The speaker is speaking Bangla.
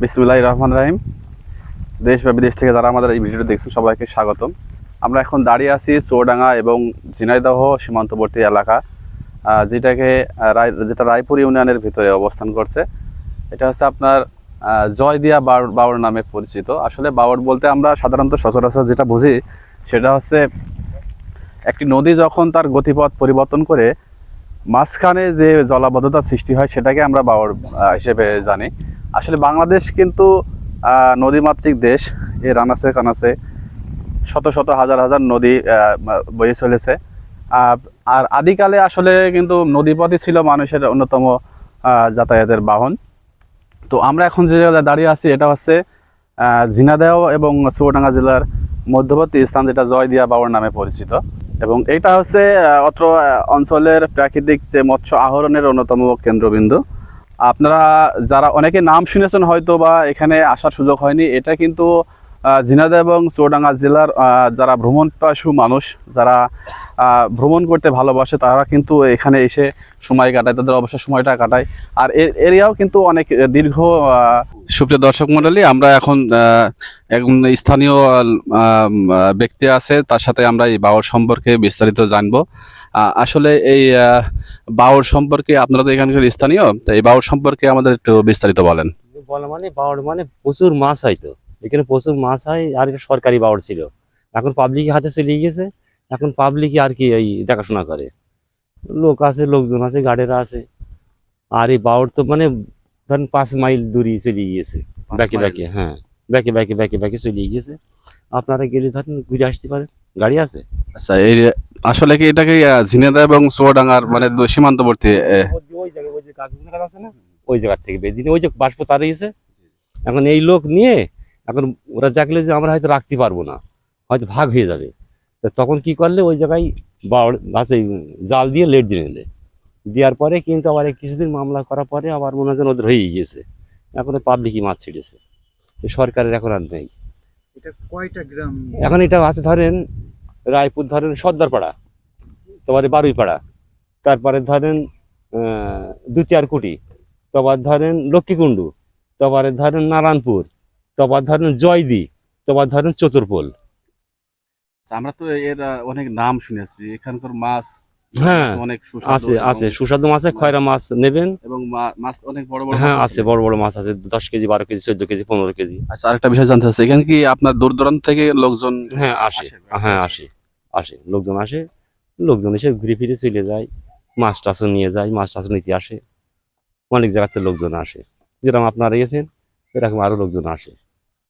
বিসমুল্লাহ রহমান রাহিম। দেশ বা বিদেশ থেকে যারা আমাদের এই ভিডিওটি দেখছেন সবাইকে স্বাগতম। আমরা এখন দাঁড়িয়ে আছি চৌডাঙ্গা এবং ঝিনাইদহ সীমান্তবর্তী এলাকা যেটাকে রায় যেটা রায়পুর ইউনিয়নের ভিতরে অবস্থান করছে। এটা হচ্ছে আপনার জয়দিয়া বাউর বাউর নামে পরিচিত। আসলে বাউর বলতে আমরা সাধারণত সচরাচর যেটা বুঝি সেটা হচ্ছে একটি নদী যখন তার গতিপথ পরিবর্তন করে মাঝখানে যে জলাবদ্ধতা সৃষ্টি হয় সেটাকে আমরা আহ, হিসেবে জানি। আসলে বাংলাদেশ কিন্তু নদীমাতৃক দেশ এর আনাচে কানাচে শত শত হাজার হাজার নদী বয়ে চলেছে। আর আদিকালে আসলে কিন্তু নদীপথই ছিল মানুষের অন্যতম যাতায়াতের বাহন। তো আমরা এখন যে জায়গায় দাঁড়িয়ে আছি, এটা হচ্ছে ঝিনাইদহ এবং চুয়াডাঙ্গা জেলার মধ্যবর্তী স্থান যেটা জয়দিয়া বাবর নামে পরিচিত। এবং এটা হচ্ছে অত্র অঞ্চলের প্রাকৃতিক যে মৎস্য আহরণের অন্যতম কেন্দ্রবিন্দু। আপনারা যারা অনেকে নাম শুনেছেন হয়তো বা এখানে আসার সুযোগ হয়নি এটা কিন্তু ঝিনাইদহ এবং চুয়াডাঙ্গা জেলার যারা ভ্রমণ পাশু মানুষ যারা ভ্রমণ করতে ভালোবাসে তারা কিন্তু এখানে এসে সময় কাটায় তাদের অবসর সময়টা কাটায়। আর এর এরিয়াও কিন্তু অনেক দীর্ঘ সুপ্রিয় দর্শক মণ্ডলী আমরা এখন একজন স্থানীয় ব্যক্তি আছে তার সাথে আমরা এই বাওর সম্পর্কে বিস্তারিত জানব। আসলে এই বাউর সম্পর্কে আপনারা তো এখানকার স্থানীয় তো এই বাউর সম্পর্কে আমাদের একটু বিস্তারিত বলেন। বলা মানে বাউড মানে প্রচুর মাছ হয় তো। এখানে প্রচুর মাছ হয় আর এটা সরকারি বাউড ছিল। এখন পাবলিক হাতে চলে গেছে এখন পাবলিক আর কি এই দেখাশোনা করে। লোক আছে লোকজন আছে গাড়িরা আছে। আর এই বাউড তো মানে ধরেন পাঁচ মাইল দূরে চলে গিয়েছে। ব্যাকে? ব্যাকে হ্যাঁ। ব্যাকে ব্যাকে ব্যাকে ব্যাকে চলে গিয়েছে। আপনারা গেলে ধরেন ঘুরে আসতে পারেন। গাড়ি আছে? আচ্ছা এই আসলে কি এটাকে ঝিনাইদহ এবং চুয়াডাঙ্গার মানে সীমান্তবর্তী ওই গাছ জায়গার থেকে বেদিনে ওই যে বাষ্প তাড়িয়েছে এখন এই লোক নিয়ে এখন ওরা দেখলে যে আমরা হয়তো রাখতে পারব না হয়তো ভাগ হয়ে যাবে। তো তখন কি করলে ওই জায়গায় বাড় গাছে জাল দিয়ে লেট দিয়ে নিলে। দেওয়ার পরে কিন্তু আবার কিছুদিন মামলা করার পরে আবার মনে হয় ওদের হয়ে গিয়েছে এখন পাবলিকই মাছ ছেড়েছে। সরকারের এখন আর নেই। এটা কয়টা গ্রাম? এখন এটা আছে ধরেন রায়পুর ধরেন সর্দারপাড়া তারপরে বারুইপাড়া। তারপরে ধরেন দুতিয়ারকুটি তারপর ধরেন লক্ষ্মীকুণ্ডু তারপরে ধরেন নারায়ণপুর তারপর ধরেন জয়দি তারপর ধরেন চতুর্পোল আচ্ছা, আমরা তো এর অনেক নাম শুনেছি এখানকার মাছ হ্যাঁ অনেক আছে আছে। সুস্বাদু মাছ খয়রা মাছ নেবেন। এবং মাছ অনেক বড় বড় হ্যাঁ আছে বড় বড় মাছ আছে দশ কেজি বারো কেজি চোদ্দ কেজি পনেরো কেজি। আচ্ছা আরেকটা বিষয় জানতে চাচ্ছি এখানে কি আপনার দূর দূরান্ত থেকে লোকজন হ্যাঁ আসে। আসে, হ্যাঁ আসে আসে। লোকজন আসে লোকজন এসে ঘুরে ফিরে চলে যায় মাছ টাছও নিয়ে যায় মাছ টাছও নিতে আসে। অনেক জায়গাতে লোকজন আসে। যেরকম আপনারা গেছেন এরকম আরও লোকজন আসে।